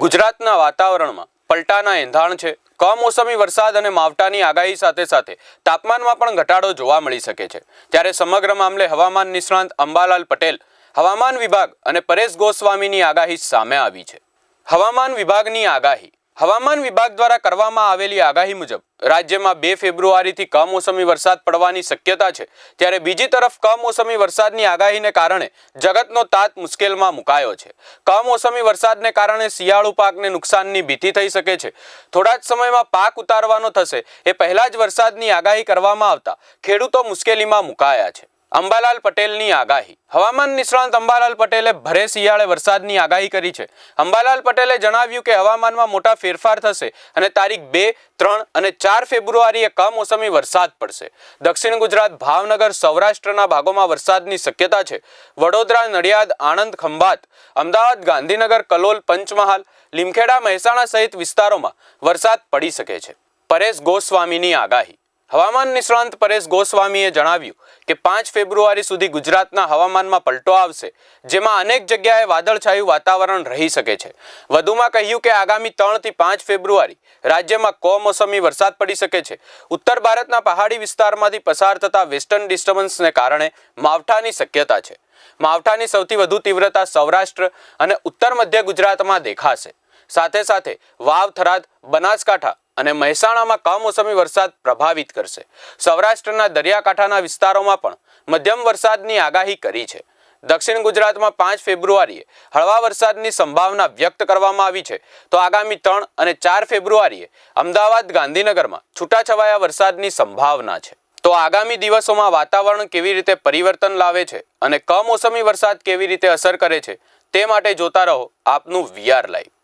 ગુજરાતના વાતાવરણમાં પલટાના એંધાણ છે. કમોસમી વરસાદ અને માવટાની આગાહી સાથે સાથે તાપમાનમાં પણ ઘટાડો જોવા મળી શકે છે. ત્યારે સમગ્ર મામલે હવામાન નિષ્ણાંત અંબાલાલ પટેલ હવામાન વિભાગ અને પરેશ ગોસ્વામીની આગાહી સામે આવી છે. હવામાન વિભાગની આગાહી હવામાન વિભાગ દ્વારા કરવામાં આવેલી આગાહી મુજબ, રાજ્યમાં બે ફેબ્રુઆરીથી કમોસમી વરસાદ પડવાની શક્યતા છે. ત્યારે બીજી તરફ કમોસમી વરસાદની આગાહીને કારણે જગતનો તાત મુશ્કેલમાં મુકાયો છે. કમોસમી વરસાદને કારણે શિયાળુ પાકને નુકસાનની ભીતિ થઈ શકે છે. થોડા જ સમયમાં પાક ઉતારવાનો થશે, એ પહેલા જ વરસાદની આગાહી કરવામાં આવતા ખેડૂતો મુશ્કેલીમાં મુકાયા છે. અંબાલાલ પટેલની આગાહી. હવામાન નિષ્ણાંત અંબાલાલ પટેલે ભરે શિયાળે વરસાદની આગાહી કરી છે. અંબાલાલ પટેલે જણાવ્યું કે હવામાનમાં મોટા ફેરફાર થશે અને તારીખ બે, ત્રણ અને ચાર ફેબ્રુઆરીએ કમોસમી વરસાદ પડશે. દક્ષિણ ગુજરાત, ભાવનગર, સૌરાષ્ટ્રના ભાગોમાં વરસાદની શક્યતા છે. વડોદરા, નડિયાદ, આણંદ, ખંભાત, અમદાવાદ, ગાંધીનગર, કલોલ, પંચમહાલ, લીમખેડા, મહેસાણા સહિત વિસ્તારોમાં વરસાદ પડી શકે છે. પરેશ ગોસ્વામીની આગાહી. હવામાન નિષ્ણાંત પરેશ ગોસ્વામીએ જણાવ્યું કે પાંચ ફેબ્રુઆરી સુધી ગુજરાતના હવામાનમાં પલટો આવશે, જેમાં અનેક જગ્યાએ વાદળછાયું વાતાવરણ રહી શકે છે. વધુમાં કહ્યું કે આગામી ત્રણથી પાંચ ફેબ્રુઆરી રાજ્યમાં કમોસમી વરસાદ પડી શકે છે. ઉત્તર ભારતના પહાડી વિસ્તારમાંથી પસાર થતા વેસ્ટર્ન ડિસ્ટર્બન્સને કારણે માવઠાની શક્યતા છે. માવઠાની સૌથી વધુ તીવ્રતા સૌરાષ્ટ્ર અને ઉત્તર મધ્ય ગુજરાતમાં દેખાશે. સાથે સાથે વાવ થરાદ, બનાસકાંઠા અને મહેસાણામાં કમોસમી વરસાદ પ્રભાવિત કરશે. સૌરાષ્ટ્રના દરિયાકાંઠાના વિસ્તારોમાં પણ મધ્યમ વરસાદની આગાહી કરી છે. દક્ષિણ ગુજરાતમાં પાંચ ફેબ્રુઆરીએ હળવા વરસાદની સંભાવના વ્યક્ત કરવામાં આવી છે. તો આગામી ત્રણ અને ચાર ફેબ્રુઆરીએ અમદાવાદ, ગાંધીનગરમાં છૂટાછવાયા વરસાદની સંભાવના છે. તો આગામી દિવસોમાં વાતાવરણ કેવી રીતે પરિવર્તન લાવે છે અને કમોસમી વરસાદ કેવી રીતે અસર કરે છે તે માટે જોતા રહો આપનું વીઆર લાઈવ.